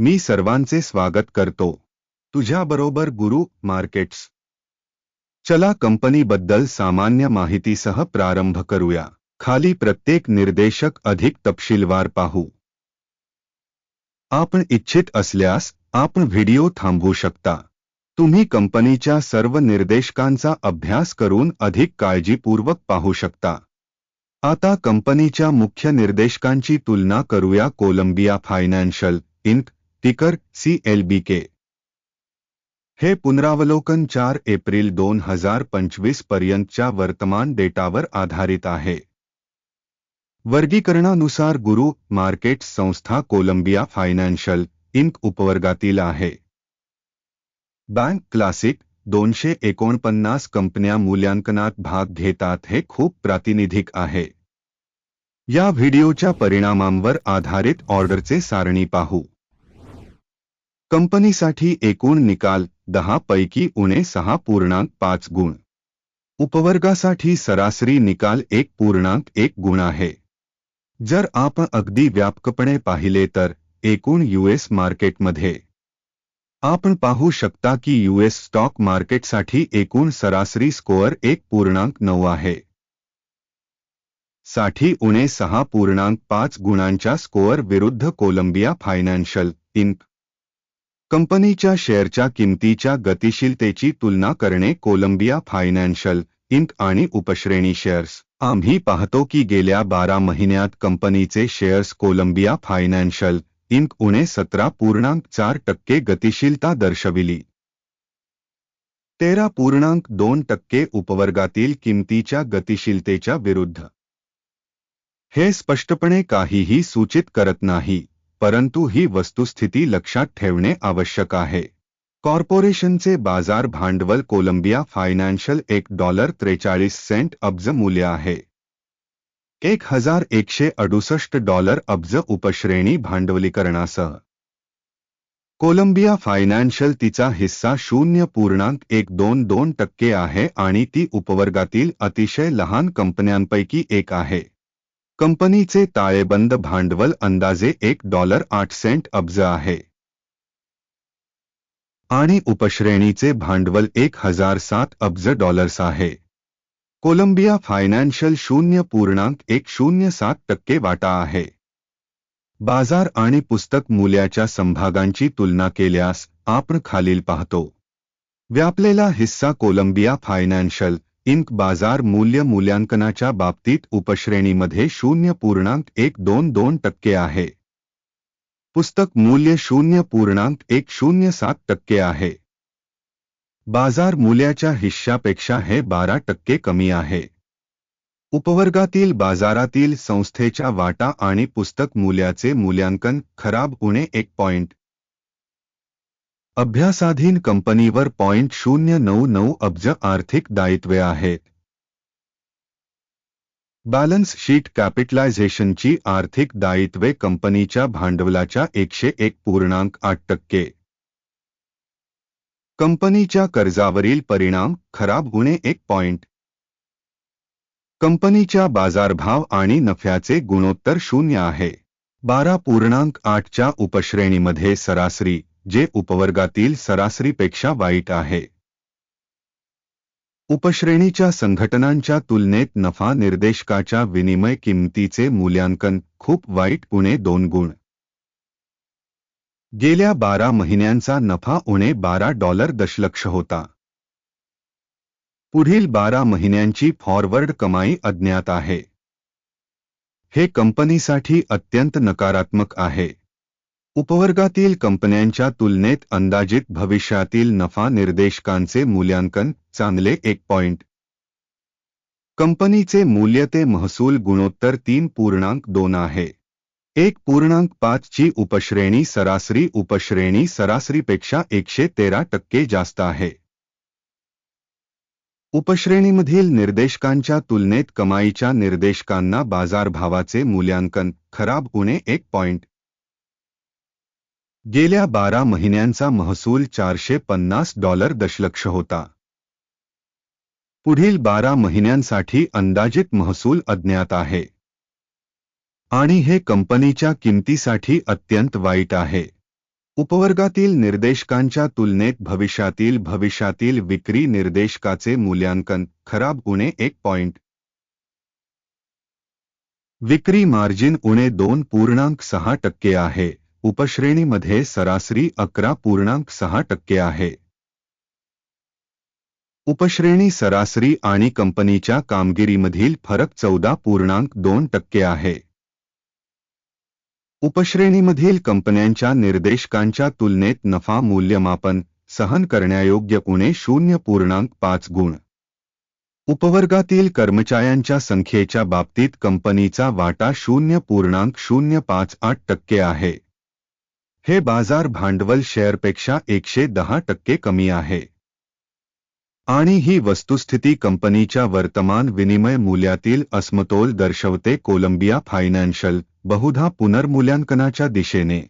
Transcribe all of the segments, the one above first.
मी सर्वांचे स्वागत करतो. तुझ्याबरोबर गुरु मार्केट्स. चला कंपनीबद्दल सामान्य माहितीसह प्रारंभ करूया. खाली प्रत्येक निर्देशक अधिक तपशीलवार पाहू. आपण इच्छित असल्यास आपण व्हिडिओ थांबवू शकता. तुम्ही कंपनीच्या सर्व निर्देशकांचा अभ्यास करून अधिक काळजीपूर्वक पाहू शकता. आता कंपनीच्या मुख्य निर्देशकांची तुलना करूया Columbia Financial, Inc ticker C L B K हे पुनरावलोकन चार एप्रिल दोन हज़ार पंचवीस पर्यंतच्या वर्तमान डेटावर आधारित आहे. वर्गीकरणानुसार गुरु मार्केट संस्था कोलंबिया फायनान्शियल इंक उपवर्गातील आहे. बँक क्लासिक दोनशे एकोणपन्नास कंपन्या मूल्यांकनात भाग घेतात हे खूप प्रातिनिधिक आहे. या व्हिडिओच्या परिणामांवर आधारित ऑर्डरचे सारणी पाहू. कंपनीसाठी एकूण निकाल दहा पैकी उणे सहा पूर्णांक पाच गुण. उपवर्गासाठी सरासरी निकाल एक पूर्णांक एक गुण आहे. जर आपण अगदी व्यापकपणे पाहिले तर एकूण यूएस मार्केटमध्ये आपण पाहू शकता की यूएस स्टॉक मार्केटसाठी एकूण सरासरी स्कोअर एक पूर्णांक नऊ आहे. साठी उणे सहा पूर्णांक पाच गुणांच्या स्कोअर विरुद्ध कोलंबिया फायनान्शियल इंक कंपनीच्या शेअरच्या किमतीच्या गतिशीलतेची तुलना करणे कोलंबिया फायनान्शियल इंक आणि उपश्रेणी शेअर्स. आम्ही पाहतो की गेल्या बारा महिन्यात कंपनीचे शेअर्स कोलंबिया फायनान्शियल इंक उणे सतरा पूर्णांक चार टक्के गतिशीलता दर्शविली. तेरा पूर्णांक दोन टक्के उपवर्गातील किमतीच्या गतिशीलतेच्या विरुद्ध. हे स्पष्टपणे काहीही सूचित करत नाही. परंतु ही वस्तुस्थिती लक्षात ठेवणे आवश्यक आहे. कॉर्पोरेशनचे बाजार भांडवल कोलंबिया फायनान्शियल एक डॉलर त्रेचाळीस सेंट अब्ज मूल्य आहे. एक हजार एकशे अडुसष्ट डॉलर अब्ज उपश्रेणी भांडवलीकरणासह. कोलंबिया फायनान्शियल तिचा हिस्सा शून्य पूर्णांक एक दोन दोन टक्के आहे आणि ती उपवर्गातील अतिशय लहान कंपन्यांपैकी एक आहे. कंपनीचे ताळेबंद भांडवल अंदाजे एक डॉलर आठ सेंट अब्ज आहे. आणि उपश्रेणीचे भांडवल एक हजार सात अब्ज डॉलर्स आहे. कोलंबिया फायनान्शियल शून्य पूर्णांक एक शून्य सात टक्के वाटा आहे. बाजार आणि पुस्तक मूल्याच्या संभागांची तुलना केल्यास आपण खालील पाहतो. व्यापलेला हिस्सा कोलंबिया फायनान्शियल इंक बाजार मूल्य मूल्यांकनाच्या बाबतीत उपश्रेणीमध्ये शून्य पूर्णांक एक दोन दोन टक्के आहे. पुस्तक मूल्य शून्य पूर्णांक एक शून्य सात टक्के आहे. बाजार मूल्याच्या हिश्श्यापेक्षा हे बारा टक्के कमी आहे. उपवर्गातील बाजारातील संस्थेच्या वाटा आणि पुस्तक मूल्याचे मूल्यांकन खराब उणे एक पॉइंट अभ्यासाधीन कंपनीवर पॉइंट शून्य नऊ नऊ अब्ज आर्थिक दायित्वे आहेत. बॅलन्स शीट कॅपिटलायझेशनची आर्थिक दायित्वे कंपनीच्या भांडवलाच्या एकशे एक पूर्णांक आठ टक्के. कंपनीच्या कर्जावरील परिणाम खराब होणे एक पॉइंट. कंपनीच्या बाजारभाव आणि नफ्याचे गुणोत्तर शून्य आहे. बारा पूर्णांक आठच्या उपश्रेणीमध्ये सरासरी जे उपवर्गातील सरासरीपेक्षा वाईट आहे. उपश्रेणीच्या संघटनांच्या तुलनेत नफा निर्देशकाच्या विनिमय किंमतीचे मूल्यांकन खूप वाईट उणे दोन गुण. गेल्या बारा महिन्यांचा नफा उणे बारा डॉलर दशलक्ष होता. पुढील बारा महिन्यांची फॉरवर्ड कमाई अज्ञात आहे. हे कंपनीसाठी अत्यंत नकारात्मक आहे. उपवर्गातील कंपन्यांच्या तुलनेत अंदाजित भविष्यातील नफा निर्देशकांचे मूल्यांकन चांगले एक पॉइंट कंपनीचे मूल्य ते महसूल गुणोत्तर तीन पूर्णांक दोन आहे. एक पूर्णांक पाचची उपश्रेणी सरासरी उपश्रेणी सरासरीपेक्षा एकशे तेरा टक्के जास्त आहे. उपश्रेणीमधील निर्देशकांच्या तुलनेत कमाईच्या निर्देशकांना बाजारभावाचे मूल्यांकन खराब उणे एक पॉइंट गेल्या बारा महिन्यांचा महसूल चारशे पन्नास डॉलर दशलक्ष होता. पुढील बारा महिन्यांसाठी अंदाजित महसूल अज्ञात आहे. आणि हे कंपनीच्या किमतीसाठी अत्यंत वाईट आहे. उपवर्गातील निर्देशकांच्या तुलनेत भविष्यातील भविष्यातील विक्री निर्देशकाचे मूल्यांकन खराब उणे एक पॉइंट. विक्री मार्जिन उणे दोन पूर्णांक सहा टक्के आहे. उपश्रेणीमध्ये सरासरी अकरा पूर्णांक सहा टक्के आहे. उपश्रेणी सरासरी आणि कंपनीच्या कामगिरीमधील फरक चौदा पूर्णांक दोन टक्के आहे. उपश्रेणीमधील कंपन्यांच्या निर्देशकांच्या तुलनेत नफा मूल्यमापन सहन करण्यायोग्य उणे शून्य पूर्णांक पाच गुण. उपवर्गातील कर्मचाऱ्यांच्या संख्येच्या बाबतीत कंपनीचा वाटा शून्य पूर्णांक शून्य पाच आठ टक्के आहे. हे बाज़ार भांडवल शेअरपेक्षा एकशे दहा टक्के कमी आहे. आणि ही वस्तुस्थिती कंपनीच्या वर्तमान विनिमय मूल्यातील असमतोल दर्शवते कोलंबिया फायनान्शियल, बहुधा पुनर्मूल्यांकनाच्या दिशेने.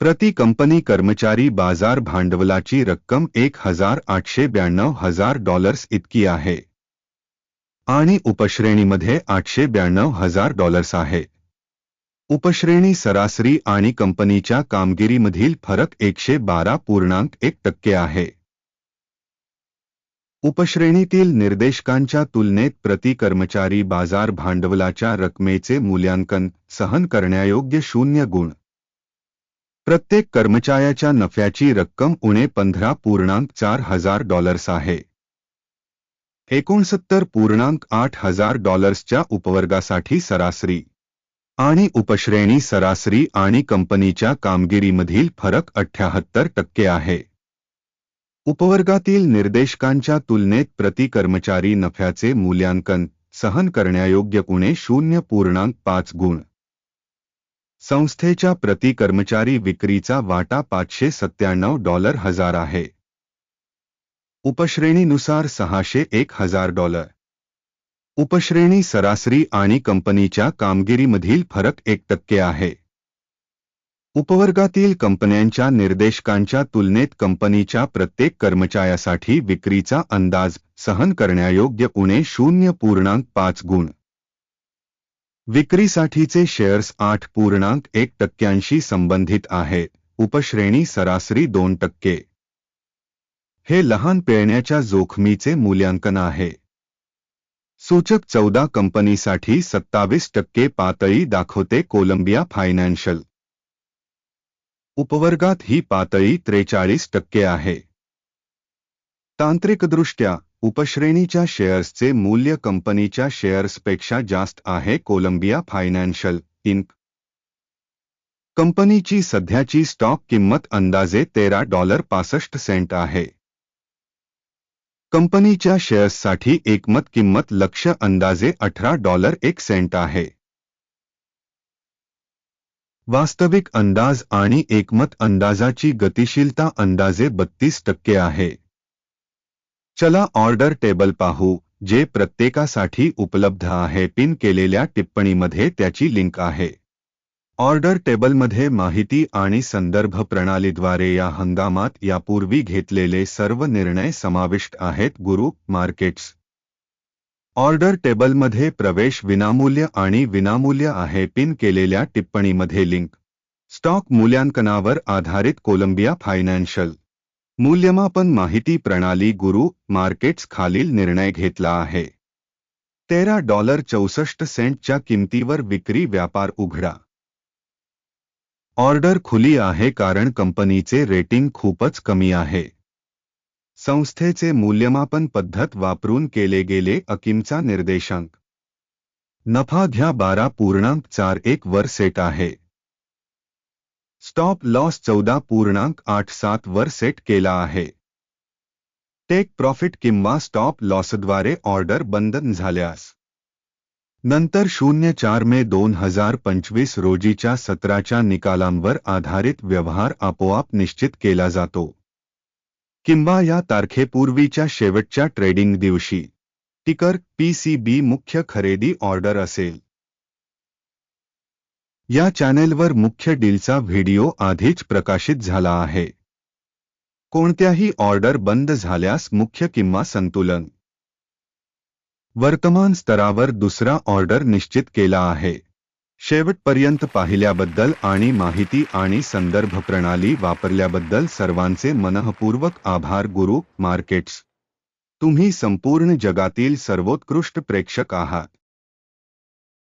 प्रति कंपनी कर्मचारी बाज़ार भांडवलाची रक्कम एक हज़ार आठशे ब्याण्णव हज़ार डॉलर्स इतकी आहे. आणि उपश्रेणीमध्ये आठशे ब्याण्णव हज़ार डॉलर्स आहे. उपश्रेणी सरासरी आणि कंपनीच्या कामगिरीमधील फरक एकशे बारा पूर्णांक एक टक्के आहे. उपश्रेणीतील निर्देशकांच्या तुलनेत प्रति कर्मचारी बाजार भांडवलाच्या रकमेचे मूल्यांकन सहन करण्यायोग्य शून्य गुण. प्रत्येक कर्मचाऱ्याच्या नफ्याची रक्कम उणे पंधरा पूर्णांक चार हजार डॉलर्स आहे. एकोणसत्तर पूर्णांक आठ हजार डॉलर्सच्या उपवर्गासाठी सरासरी. आणि उपश्रेणी सरासरी आणि कंपनीच्या कामगिरीमधील फरक अठ्याहत्तर टक्के आहे. उपवर्गातील निर्देशकांच्या तुलनेत प्रति कर्मचारी नफ्याचे मूल्यांकन सहन करण्यायोग्य उणे शून्य पूर्णांक पाच गुण. संस्थेच्या प्रति कर्मचारी विक्रीचा वाटा पाचशे सत्त्याण्णव डॉलर हजार आहे. उपश्रेणीनुसार सहाशे एक हजार डॉलर. उपश्रेणी सरासरी आणि कंपनीच्या कामगिरीमधील फरक एक टक्के आहे. उपवर्गातील कंपन्यांच्या निर्देशकांच्या तुलनेत कंपनीच्या प्रत्येक कर्मचाऱ्यासाठी विक्रीचा अंदाज सहन करण्यायोग्य उणे शून्य पूर्णांक पाच गुण. विक्रीसाठीचे शेअर्स आठ पूर्णांक एक टक्क्यांशी संबंधित आहे. उपश्रेणी सरासरी दोन टक्के. हे लहान पेळण्याच्या जोखमीचे मूल्यांकन आहे. सूचक चौदा कंपनीसाठी सत्तावीस टक्के पातळी दाखवते कोलंबिया फायनान्शियल. उपवर्गात ही पातळी त्रेचाळीस टक्के आहे. तांत्रिकदृष्ट्या, उपश्रेणीच्या शेअर्सचे मूल्य कंपनीच्या शेअर्सपेक्षा जास्त आहे कोलंबिया फायनान्शियल, इंक. कंपनीची सध्याची स्टॉक किंमत अंदाजे तेरा डॉलर पासष्ट सेंट आहे. कंपनीच्या शेअर्ससाठी एकमत किंमत लक्ष अंदाजे अठरा डॉलर एक सेंट आहे. वास्तविक अंदाज आणि एकमत अंदाजाची गतिशीलता अंदाजे बत्तीस टक्के आहे. चला ऑर्डर टेबल पाहू, जे प्रत्येकासाठी उपलब्ध आहे. पिन केलेल्या टिप्पणीमध्ये त्याची लिंक आहे. ऑर्डर टेबलमध्ये माहिती आणि संदर्भ प्रणालीद्वारे या हंगामात यापूर्वी घेतलेले सर्व निर्णय समाविष्ट आहेत गुरु मार्केट्स. ऑर्डर टेबलमध्ये प्रवेश विनामूल्य आणि विनामूल्य आहे पिन केलेल्या टिप्पणीमध्ये लिंक. स्टॉक मूल्यांकनावर आधारित कोलंबिया फायनान्शियल. मूल्यमापन माहिती प्रणाली गुरु मार्केट्स खालील निर्णय घेतला आहे. तेरा डॉलर चौसष्ट सेंटच्या किमतीवर विक्री व्यापार उघडा. ऑर्डर खुली आहे कारण कंपनीचे रेटिंग खूपच कमी आहे. संस्थेचे मूल्यमापन पद्धत वापरून केले गेले अकिमचा निर्देशांक. नफा घ्या बारा पूर्णांक चार एक वर सेट आहे. स्टॉप लॉस चौदा पूर्णांक आठ सात वर सेट केला आहे. टेक प्रॉफिट किंवा स्टॉप लॉसद्वारे ऑर्डर बंद झाल्यास नंतर शून्य चार मे दोन हजार पंचवीस रोजीच्या सत्राच्या निकालांवर आधारित व्यवहार आपोआप निश्चित केला जातो. किंवा या तारखेपूर्वीच्या शेवटच्या ट्रेडिंग दिवशी टिकर पीसीबी मुख्य खरेदी ऑर्डर असेल. या चॅनेलवर मुख्य डीलचा व्हिडिओ आधीच प्रकाशित झाला आहे. कोणत्याही ऑर्डर बंद झाल्यास मुख्य किंवा संतुलन वर्तमान स्तरावर दुसरा ऑर्डर निश्चित केला आहे. शेवटपर्यंत पाहिल्याबद्दल आणि माहिती आणि संदर्भ प्रणाली वापरल्याबद्दल सर्वांचे मनःपूर्वक आभार गुरु मार्केट्स. तुम्ही संपूर्ण जगातील सर्वोत्कृष्ट प्रेक्षक आहात.